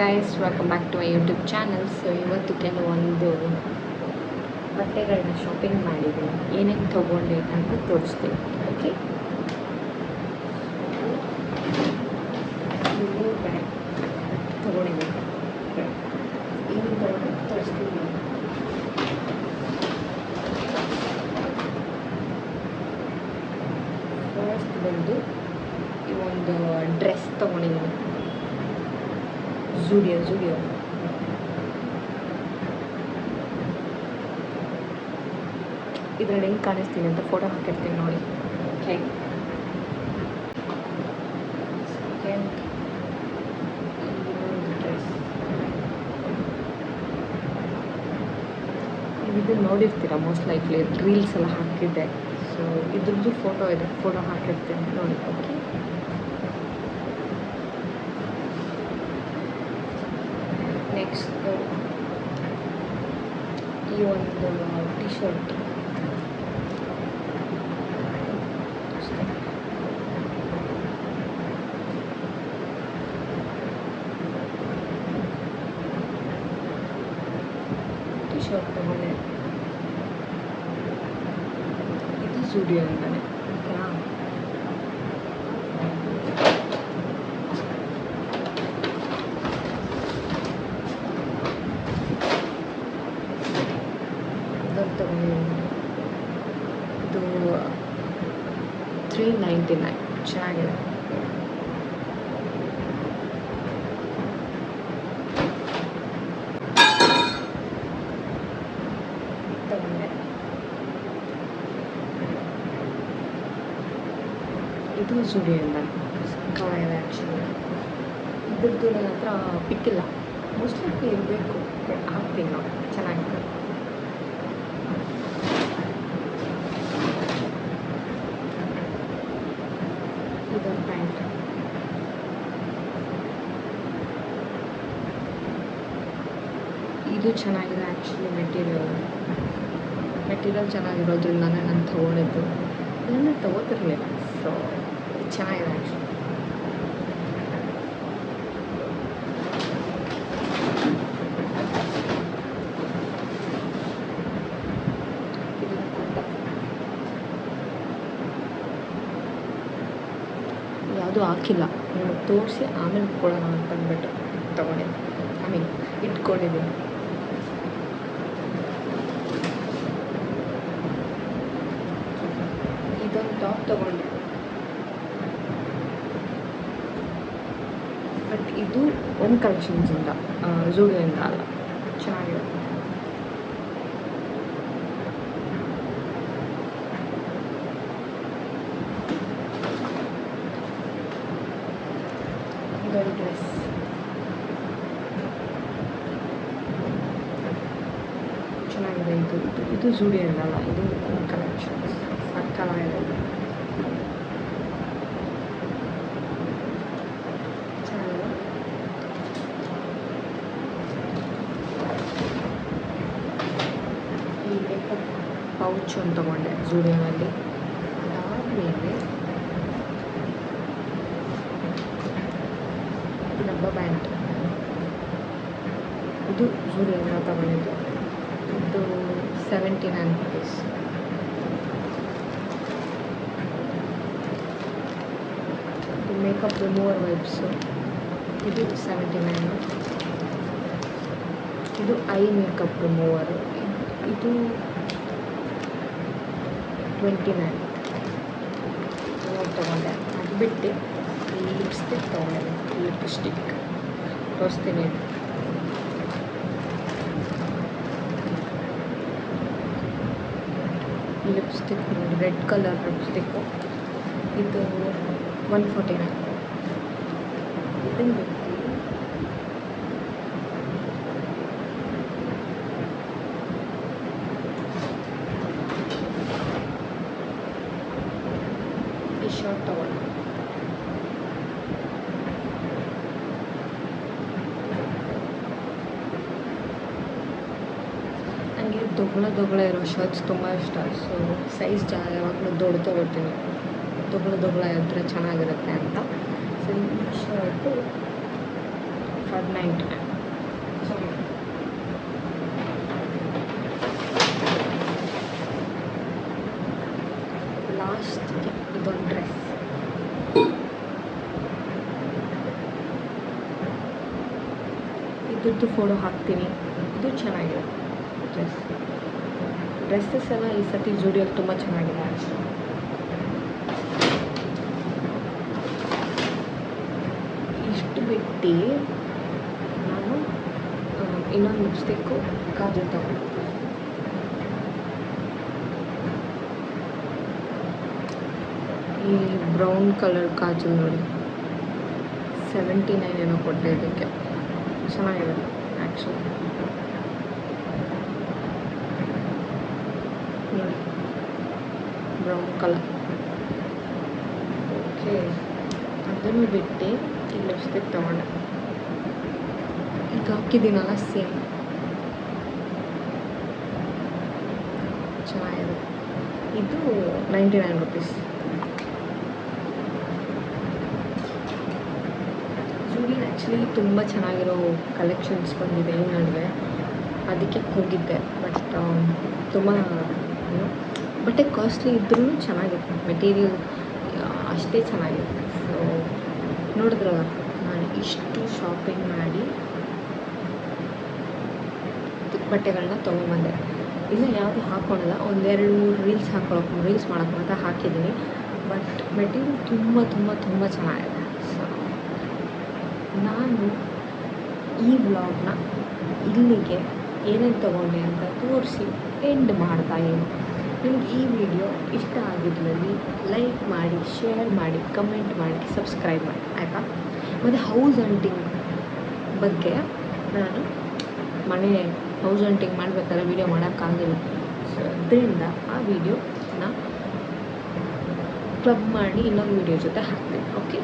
Guys welcome back to my YouTube channel so ಇವತ್ತು ಕೆಲವೊಂದು ಬಟ್ಟೆಗಳನ್ನ ಶಾಪಿಂಗ್ ಮಾಡಿದ್ದೀನಿ. ಏನೇನು ತೊಗೊಂಡೆ ಅಂತ ತೋರಿಸ್ತೀನಿ. ಓಕೆ ತೊಗೊಂಡಿದ್ದೀನಿ. ಫಸ್ಟ್ ಬಂದು ಈ ಒಂದು ಡ್ರೆಸ್ ತೊಗೊಂಡಿದ್ದೀನಿ. ಜೂಡಿಯೋ ಜೂಡಿಯೋ ಇದರಲ್ಲಿ ಹೆಂಗೆ ಕಾಣಿಸ್ತೀನಿ ಅಂತ ಫೋಟೋ ಹಾಕಿರ್ತೀನಿ ನೋಡಿ. ಓಕೆ ಇದು ನೋಡಿರ್ತೀರ? ಮೋಸ್ಟ್ ಲೈಕ್ಲಿ ರೀಲ್ಸ್ ಎಲ್ಲ ಹಾಕಿದ್ದೆ. ಸೊ ಇದ್ರದ್ದು ಫೋಟೋ ಇದೆ. ಫೋಟೋ ಹಾಕಿರ್ತೀನಿ ನೋಡಿ. ಓಕೆ ನೆಕ್ಸ್ಟ್ ಈ ಒಂದು ಟಿ ಶರ್ಟ್ ಟಿ ಶರ್ಟ್ ತಗೊಂಡೆ ಇದು ಜೂಡಿಯೋ ಅಂತಾನೆ ಓಕೆನಾ ಇದನ್ನು ತಗೊಂಡಿದ್ದೀನಿ ಇದು ತ್ರೀ ನೈಂಟಿ ನೈನ್ ಚೆನ್ನಾಗಿದೆ. ತಗೊಂಡೆ. ಇದು ಜುಡಿಯಿಂದ ಸಕ್ಕತ್ತಾಗಿದೆ ಆ್ಯಕ್ಚುಲಿ ಇದ್ರದ್ದು ನನ್ನ ಹತ್ರ ಪಿಕ್ಕಿಲ್ಲ ಮೋಸ್ಟ್ಲಿ ಇರಬೇಕು ಬಟ್ ಹಾಕ್ತೀನಿ ನಾವು ಚೆನ್ನಾಗಿದೆ ಇದೊಂದು ಪ್ಯಾಂಟ್ ಇದು ಚೆನ್ನಾಗಿದೆ ಆ್ಯಕ್ಚುಲಿ ಮೆಟೀರಿಯಲ್ ಮೆಟೀರಿಯಲ್ ಚೆನ್ನಾಗಿರೋದ್ರಿಂದನೇ ನಾನು ತೊಗೊಂಡಿದ್ದು. ನಾನು ತೊಗೋತಿರ್ಲಿಲ್ಲ. ಸೊ ಚೆನ್ನಾಗಿದೆ ಆ್ಯಕ್ಚುಲಿ ಯಾವುದೂ ಹಾಕಿಲ್ಲ. ತೋರಿಸಿ ಆಮೇಲೆ ಕೊಡೋಣ ಅಂತ ಅಂದ್ಬಿಟ್ಟು ತೊಗೊಂಡಿದ್ದೆ. ಐ ಮೀನ್ ಇಟ್ಕೊಂಡಿದ್ದೀನಿ ಇದೊಂದು ಟಾಪ್ ತೊಗೊಂಡೆ ಬಟ್ ಇದು ಒಂದು ಕಲೆಕ್ಷನ್ಸಿಂದ ಝೂಡಿಯೋಯಿಂದ ಅಲ್ಲ. ಚೆನ್ನಾಗಿರುತ್ತೆ ಇದೊಂದು ಡ್ರೆಸ್ ಚೆನ್ನಾಗಿದೆ ಇದು. ಇದು ಜೂಡಿಯೋಯಿಂದ ಅಲ್ಲ ಇದು ಕಲೆಕ್ಷನ್ ಸಕ್ಕತ್ತಾಗಿದೆ ಇದು ಚೆನ್ನಾಗಿದೆ ಈ ಮೇಕಪ್ ಒಂದು ತೊಗೊಂಡೆ ಜೂಡಿಯೋನಲ್ಲಿ ಅದಾದಮೇಲೆ ಡಬ್ಬ ಬ್ಯಾಂಟ್ ಇದು ಜೂಡಿಯೋನ ತಗೊಂಡಿದ್ದು. ಇದು seventy nine rupees. Makeup remover wipes. ಇದು ಸೆವೆಂಟಿ ನೈನು. ಇದು ಐ ಮೇಕಪ್ ರಿಮೂವರ್. ಇದು ಟ್ವೆಂಟಿ ನೈನ್ ತೊಗೊಂಡೆ. ಅದು ಬಿಟ್ಟು ಲಿಪ್ಸ್ಟಿಕ್ ತೊಗೊಂಡೆ. ಲಿಪ್ಸ್ಟಿಕ್ ತೋರಿಸ್ತೀನಿ. ಲಿಪ್ಸ್ಟಿಕ್ ರೆಡ್ ಕಲರ್ ಲಿಪ್ಸ್ಟಿಕ್ಕು ಇದು ಒನ್ ಫೋರ್ಟಿ ನೈನ್ ಇದನ್ನು ಶರ್ಟ್ ತಗೊಂಡೆ ನನಗೆ ದೊಗ್ಳ ದೊಗ್ಳ ಇರೋ ಶರ್ಟ್ಸ್ ತುಂಬ ಇಷ್ಟ. ಸೊ ಸೈಜ್ ಜಾ ಯಾವಾಗಲೂ ದೊಡ್ಡ ತೊಗೊಳ್ತೀನಿ ದೊಗ್ಳ ದೊಗ್ಳ ಇದ್ದರೆ ಚೆನ್ನಾಗಿರುತ್ತೆ ಅಂತ. ಸೊ ಶರ್ಟು ಹದಿನೆಂಟು ಲಾಸ್ಟ್ಗೆ ಇದೊಂದು ಡ್ರೆಸ್ ಇದ್ರದ್ದು ಫೋಟೋ ಹಾಕ್ತೀನಿ. ಇದು ಚೆನ್ನಾಗಿದೆ. ಡ್ರೆಸ್ ಡ್ರೆಸ್ಸಸ್ ಎಲ್ಲ ಈ ಸತಿ ಜೂಡಿಯಲ್ಲಿ ತುಂಬ ಚೆನ್ನಾಗಿದೆ. ಇಷ್ಟು ಬಿಟ್ಟು ನಾನು ಇನ್ನೊಂದು ಲಿಪ್ಸ್ಟಿಕ್ಕು ಕಾಜಲ್ ತಗೊಂಡು. ಈ ಬ್ರೌನ್ ಕಲರ್ ಕಾಜಲ್ ನೋಡಿ. ಸೆವೆಂಟಿ ನೈನ್ ಏನೋ ಕೊಟ್ಟೆ ಇದಕ್ಕೆ. ಚೆನ್ನಾಗಿದೆ ಆ್ಯಕ್ಚುಲಿ ನೋಡಿ ಬ್ರೌನ್ ಕಲರ್ ಓಕೆ ಅದನ್ನು ಬಿಟ್ಟು ಈ ಲಿಪ್ಸ್ಟಿಕ್ ತೊಗೊಂಡೆ. ಈಗ ಹಾಕಿದ್ದೀನಲ್ಲ ಸೇಮ್ ಚೆನ್ನಾಗಿದೆ. ಇದು ನೈಂಟಿ ನೈನ್ ರುಪೀಸ್ ಆ್ಯಕ್ಚುಲಿ ತುಂಬ ಚೆನ್ನಾಗಿರೋ ಕಲೆಕ್ಷನ್ಸ್ ಬಂದಿದೆ ಈ ನಡುವೆ. ಅದಕ್ಕೆ ಹೋಗಿದ್ದೆ ಬಟ್ ತುಂಬ ಏನು ಬಟ್ಟೆ ಕಾಸ್ಟ್ಲಿ ಇದ್ರೂ ಚೆನ್ನಾಗಿತ್ತು. ಮೆಟೀರಿಯಲ್ ಅಷ್ಟೇ ಚೆನ್ನಾಗಿತ್ತು. ಸೊ ನೋಡಿದ್ರಲ್ಲ, ನಾನು ಇಷ್ಟು ಶಾಪಿಂಗ್ ಮಾಡಿ ಬಟ್ಟೆಗಳನ್ನ ತೊಗೊಂಬಂದೆ. ಇನ್ನು ಯಾವುದು ಹಾಕ್ಕೊಳಲ್ಲ ಒಂದೆರಡು ಮೂರು ರೀಲ್ಸ್ ಹಾಕೊಳಕ್ಕೆ ರೀಲ್ಸ್ ಮಾಡೋಕ್ಕೆ ಮಾತ್ರ ಹಾಕಿದ್ದೀನಿ. ಬಟ್ ಮೆಟೀರಿಯಲ್ ತುಂಬ ತುಂಬ ತುಂಬ ಚೆನ್ನಾಗಿದೆ. ನಾನು ಈ ವ್ಲಾಗ್ನ ಇಲ್ಲಿಗೆ ಏನೇನು ತೊಗೊಂಡೆ ಅಂತ ತೋರಿಸಿ ಎಂಡ್ ಮಾಡ್ತಾ ಇದ್ದೀನಿ. ನಿಮ್ಗೆ ಈ ವಿಡಿಯೋ ಇಷ್ಟ ಆಗಿದ್ದಲ್ಲಿ ಲೈಕ್ ಮಾಡಿ ಶೇರ್ ಮಾಡಿ ಕಮೆಂಟ್ ಮಾಡಿ ಸಬ್ಸ್ಕ್ರೈಬ್ ಮಾಡಿ, ಆಯಿತಾ? ಮತ್ತು ಹೌಸ್ ಹಂಟಿಂಗ್ ಬಗ್ಗೆ ನಾನು ಮನೆ ಹೌಸ್ ಹಂಟಿಂಗ್ ಮಾಡಬೇಕಾದ್ರೆ ವೀಡಿಯೋ ಮಾಡೋಕ್ಕಾಗಿಲ್ಲ. ಸೊ ಅದರಿಂದ ಆ ವಿಡಿಯೋನ ಕ್ಲಬ್ ಮಾಡಿ ಇನ್ನೊಂದು ವೀಡಿಯೋ ಜೊತೆ ಹಾಕ್ತೀನಿ ಓಕೆ